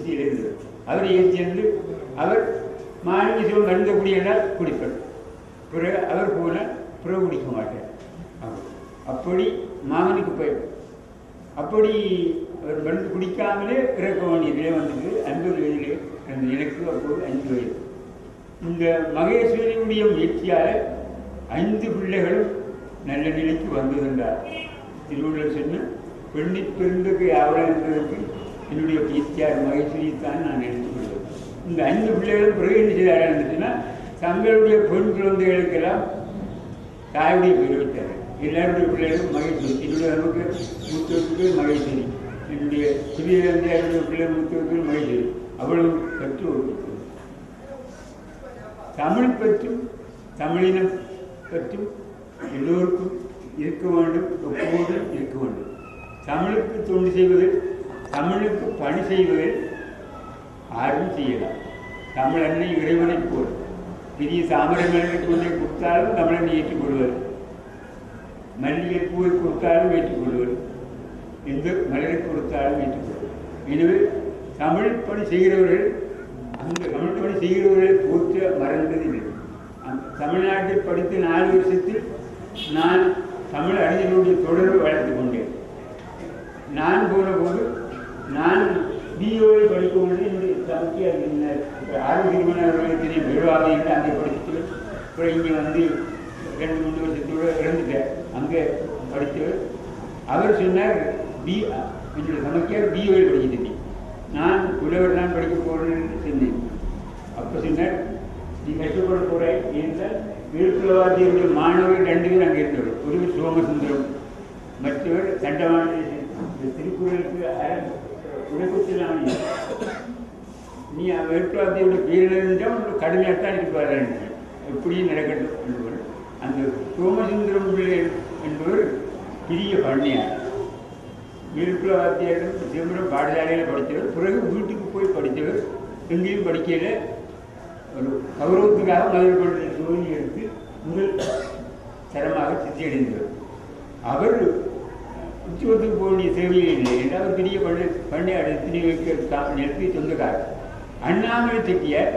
குடிசையில் இருந்தவர் அவரை ஏற்றி சென்று அவர் மாநில சிவம் மருந்த குடியெல்லாம் குடிப்பார் பிறகு அவர் போன பிறகு குடிக்க மாட்டார். அப்படி. மாமனுக்கு போய் அப்படி அவர் மருந்து குடிக்காமலே இறக்க வேண்டியதிலே வந்தது அன்பு வயதிலே அந்த எனக்கு அப்போது அஞ்சு வயது. இந்த மகேஸ்வரியுடைய முயற்சியால் ஐந்து பிள்ளைகளும் நல்ல நிலைக்கு வந்ததுண்டார் திருவள்ளுவர் சொன்ன பெண்ணி பெருந்துக்கு யாவரா என்பதற்கு என்னுடைய முயற்சியார் மகேஸ்வரி தான் நான் எடுத்துக்கொள்வேன். இந்த ஐந்து பிள்ளைகளும் பிறகு என்ன செய்தார் இருந்துச்சுன்னா தங்களுடைய பெண் குழந்தைகளுக்கெல்லாம் தாயுடைய பேர் வைத்தார் எல்லாருடைய பிள்ளைகளும் மகேஸ்வரி என்னுடைய நமக்கு மூத்தவருக்கு மகேஸ்வரி என்னுடைய சிறிய தந்தையாருடைய பிள்ளை மூத்தவருக்கு மகேஸ்வரி அவ்வளவு பற்று ஒரு தமிழ் பற்றும் தமிழினம் பற்றும் எல்லோருக்கும் இருக்க வேண்டும் எப்போதும் இருக்க வேண்டும். தமிழுக்கு தொண்டு செய்வது தமிழுக்கு பணி செய்வதில் ஆர்வம் செய்யலாம் தமிழ் அன்னை இறைவனைப் போல். பெரிய தாமரை கொண்டே கொடுத்தாலும் தமிழனை ஏற்றுக்கொள்வர் மல்லிகை பூவை கொடுத்தாலும் ஏற்றுக்கொள்வர் எந்த மலரை கொடுத்தாலும் ஏற்றுக்கொள்வார் எனவே தமிழ் பணி செய்கிறவர்கள் அந்த தமிழ் பணி செய்கிறவர்களை போற்ற மறந்ததில்லை அந்த தமிழ்நாட்டில் படித்து நாலு வருஷத்தில் நான் தமிழ் அறிஞர்களுடைய தொடர்பு வளர்த்து கொண்டேன். நான் போன போது நான் பிஓவை படிக்க வேண்டிய என்னுடைய தம்பிக்கு அது என்ன ஆரோக்கியமான அவர்களுக்கு விழுவாக என்று அங்கே படிச்சுட்டு அப்புறம் இங்கே வந்து ரெண்டு மூணு வருஷத்தோடு இறந்துட்டேன். அங்கே படித்து அவர் சொன்னார் பி என்னுடைய சமக்கியார் பிஓவை படிச்சுட்டு நான் புலவர் தான் படிக்க போகிறேன்னு சொன்னேன். அப்போ சொன்னார் நீ கஷ்டப்பட போகிற என்றால் விழுப்புரவாதியுடைய மாணவர் ரெண்டு பேர் அங்கே இருந்தவர். ஒருவர் சோமசுந்தரம் மற்றவர் தண்டவாணி திருக்குறளுக்கு உலகத்திலாமணி நீ விழுப்புரவாதியோட பேர் இருந்தால் உங்களுக்கு கடுமையாகத்தான் இருப்பார் எப்படியும் நடக்கட்டும் என்பவர். அந்த சோமசுந்தரம் பிள்ளை என்பவர் பெரிய பண்ணியார் விழுப்புரவாத்தியாரும் சிதம்பரம் பாடசாலையில் படித்தவர். பிறகு வீட்டுக்கு போய் படித்தவர். எங்கேயும் படிக்கல. ஒரு கௌரவத்துக்காக மதுரை கொண்ட சோழி எடுத்து முதல் தரமாக சித்தி அடைந்தவர் அவர் உத்தியோகத்துக்கு போக வேண்டிய தேவையே இல்லை. என்றால் அவர் பெரிய பள்ளி பண்ணை அடுத்து வைக்க நிறுத்தி சொந்தக்காரர் அண்ணாமலை செட்டியார்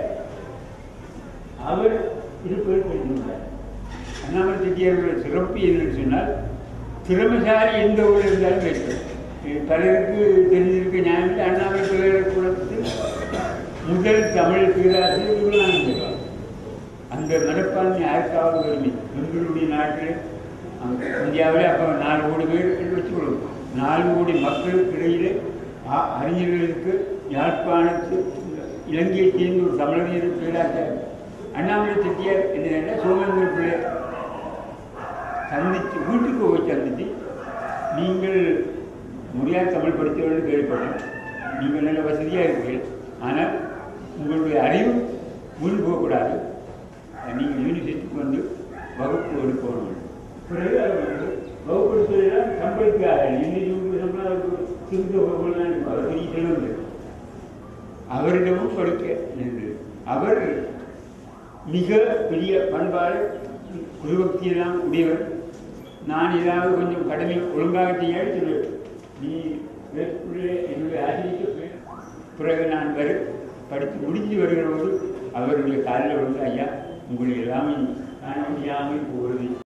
அவர் இருப்பவர் தெரிந்துள்ளார் அண்ணாமலை செட்டியாருடைய சிறப்பு என்னன்னு சொன்னால் திறமைசாலி எந்த ஊரில் இருந்தாலும் வைக்கும் பலருக்கு தெரிஞ்சிருக்க ஞாபகம் அண்ணாமலை பல்கலைக்கழகத்தில் முதல் தமிழ் பேராசிரியர் அந்த மனப்பான்மை யாருக்காவது வருமே எங்களுடைய நாட்டில் இந்தியாவிலே அப்போ நாலு கோடி பேர் என்று வச்சுக்கொள்ளும் நாலு கோடி மக்களுக்கு இடையிலே அறிஞர்களுக்கு யாழ்ப்பாணத்து இலங்கையை சேர்ந்த ஒரு தமிழறிஞர் பேராச்சார் அண்ணாமலை செட்டியார் என்ன சோமேந்திர பிள்ளை சந்தித்து வீட்டுக்கு போய் சந்தித்து நீங்கள் முறையாக தமிழ் படித்தவர்கள் கேள்விப்பட்டேன். நீங்கள் நல்ல வசதியாக இருக்கீர்கள். ஆனால் உங்களுடைய அறிவு முன் போகக்கூடாது. நீங்கள் யூனிவர்சிட்டிக்கு வந்து வகுப்பு எடுக்கணும் பிறகு அவர் வந்து வகுப்பு எடுப்பதெல்லாம் இன்னைக்கு அவருக்கு அவர் பெரிய அவரிடமும் கொடுக்க நின்று. அவர் மிக பெரிய பண்பாடு குருபக்தியெல்லாம் உடையவர். நான் ஏதாவது கொஞ்சம் கடமை ஒழுங்காக செய்ய சொல்லுவேன் நீ என்னுடைய ஆசிரியருக்கு பிறகு நான் வரு படித்து முடிஞ்சு வருகிற போது அவருடைய காலில் விழுந்து ஐயா உங்களுடைய எல்லாமே காண முடியாமல் போகிறது.